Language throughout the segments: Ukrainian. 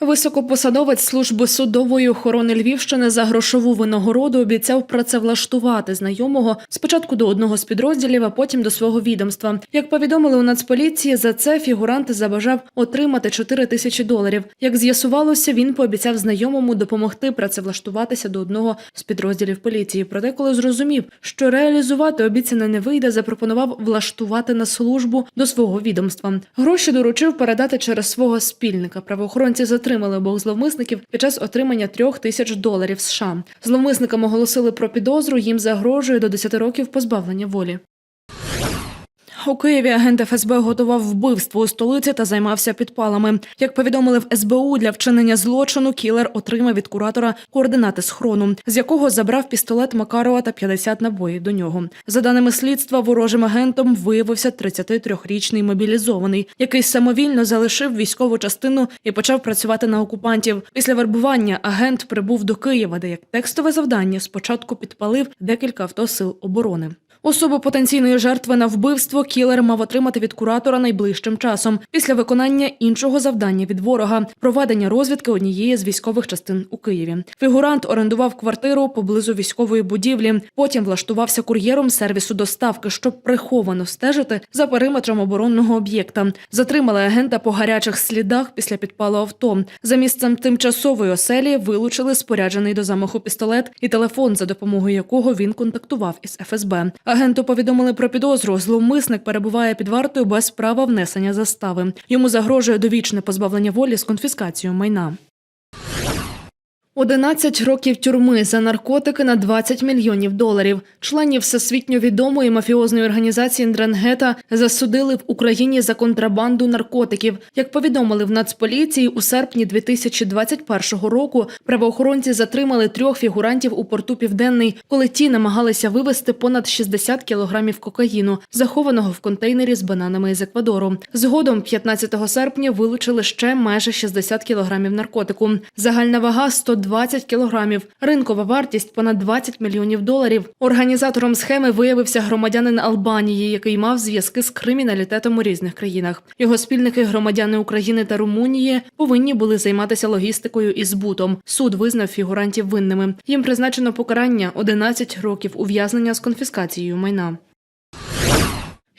Високопосадовець служби судової охорони Львівщини за грошову винагороду обіцяв працевлаштувати знайомого спочатку до одного з підрозділів, а потім до свого відомства. Як повідомили у Нацполіції, за це фігурант забажав отримати 4 тисячі доларів. Як з'ясувалося, він пообіцяв знайомому допомогти працевлаштуватися до одного з підрозділів поліції. Проте, коли зрозумів, що реалізувати обіцяне не вийде, запропонував влаштувати на службу до свого відомства. Гроші доручив передати через свого спільника. Правоохоронці затримали обох зловмисників під час отримання трьох тисяч доларів США. Зловмисникам оголосили про підозру. Їм загрожує до 10 років позбавлення волі. У Києві агент ФСБ готував вбивство у столиці та займався підпалами. Як повідомили в СБУ, для вчинення злочину кілер отримав від куратора координати схрону, з якого забрав пістолет Макарова та 50 набоїв до нього. За даними слідства, ворожим агентом виявився 33-річний мобілізований, який самовільно залишив військову частину і почав працювати на окупантів. Після вербування агент прибув до Києва, де як текстове завдання спочатку підпалив декілька авто сил оборони. Особу потенційної жертви на вбивство кілер мав отримати від куратора найближчим часом після виконання іншого завдання від ворога проведення розвідки однієї з військових частин у Києві. Фігурант орендував квартиру поблизу військової будівлі. Потім влаштувався кур'єром сервісу доставки, щоб приховано стежити за периметром оборонного об'єкта. Затримали агента по гарячих слідах після підпалу авто. За місцем тимчасової оселі вилучили споряджений до замаху пістолет і телефон, за допомогою якого він контактував із ФСБ. Агенту повідомили про підозру. Зловмисник перебуває під вартою без права внесення застави. Йому загрожує довічне позбавлення волі з конфіскацією майна. 11 років тюрми за наркотики на 20 мільйонів доларів. Членів всесвітньо відомої мафіозної організації Ндрангета засудили в Україні за контрабанду наркотиків. Як повідомили в Нацполіції, у серпні 2021 року правоохоронці затримали трьох фігурантів у порту Південний, коли ті намагалися вивезти понад 60 кілограмів кокаїну, захованого в контейнері з бананами із Еквадору. Згодом, 15 серпня, вилучили ще майже 60 кілограмів наркотику. Загальна вага 120 кілограмів. Ринкова вартість понад 20 мільйонів доларів. Організатором схеми виявився громадянин Албанії, який мав зв'язки з криміналітетом у різних країнах. Його спільники, громадяни України та Румунії, повинні були займатися логістикою і збутом. Суд визнав фігурантів винними. Їм призначено покарання 11 років ув'язнення з конфіскацією майна.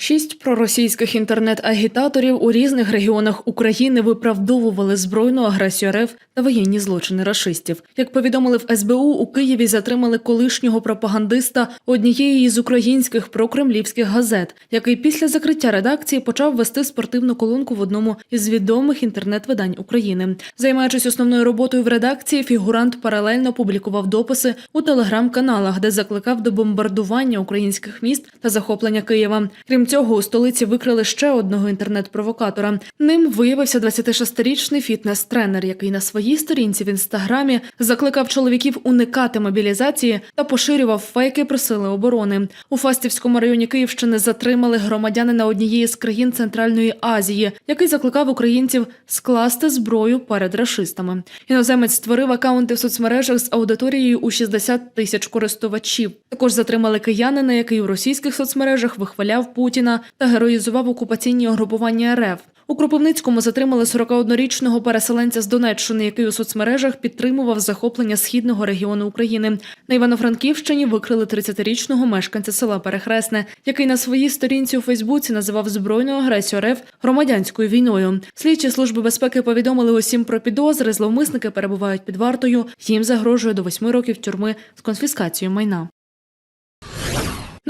Шість проросійських інтернет-агітаторів у різних регіонах України виправдовували збройну агресію РФ та воєнні злочини рашистів. Як повідомили в СБУ, у Києві затримали колишнього пропагандиста однієї із українських прокремлівських газет, який після закриття редакції почав вести спортивну колонку в одному із відомих інтернет-видань України. Займаючись основною роботою в редакції, фігурант паралельно публікував дописи у телеграм-каналах, де закликав до бомбардування українських міст та захоплення Києва. Крім цього, у столиці викрили ще одного інтернет-провокатора. Ним виявився 26-річний фітнес-тренер, який на своїй сторінці в інстаграмі закликав чоловіків уникати мобілізації та поширював фейки про сили оборони. У Фастівському районі Київщини затримали громадянина однієї з країн Центральної Азії, який закликав українців скласти зброю перед рашистами. Іноземець створив акаунти в соцмережах з аудиторією у 60 тисяч користувачів. Також затримали киянина, який у російських соцмережах вихваляв Путіна та героїзував окупаційні угрупування РФ. У Кропивницькому затримали 41-річного переселенця з Донеччини, який у соцмережах підтримував захоплення східного регіону України. На Івано-Франківщині викрили 30-річного мешканця села Перехресне, який на своїй сторінці у Фейсбуці називав збройну агресію РФ громадянською війною. Слідчі служби безпеки повідомили усім про підозри. Зловмисники перебувають під вартою. Їм загрожує до 8 років тюрми з конфіскацією майна.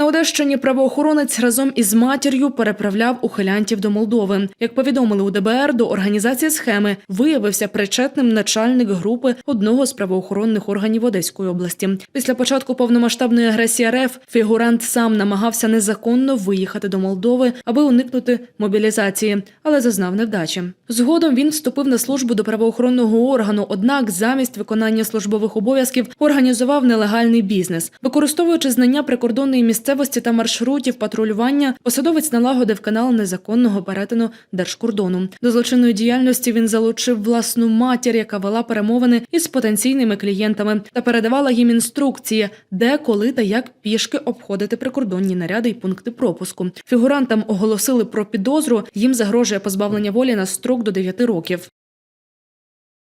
На Одещині правоохоронець разом із матір'ю переправляв ухилянтів до Молдови. Як повідомили у ДБР, до організації схеми виявився причетним начальник групи одного з правоохоронних органів Одеської області. Після початку повномасштабної агресії РФ фігурант сам намагався незаконно виїхати до Молдови, аби уникнути мобілізації, але зазнав невдачі. Згодом він вступив на службу до правоохоронного органу. Однак, замість виконання службових обов'язків організував нелегальний бізнес, використовуючи знання прикордонної місцевості та маршрутів патрулювання, посадовець налагодив канал незаконного перетину держкордону. До злочинної діяльності він залучив власну матір, яка вела перемовини із потенційними клієнтами та передавала їм інструкції, де, коли та як пішки обходити прикордонні наряди й пункти пропуску. Фігурантам оголосили про підозру. Їм загрожує позбавлення волі на строк до 9 років.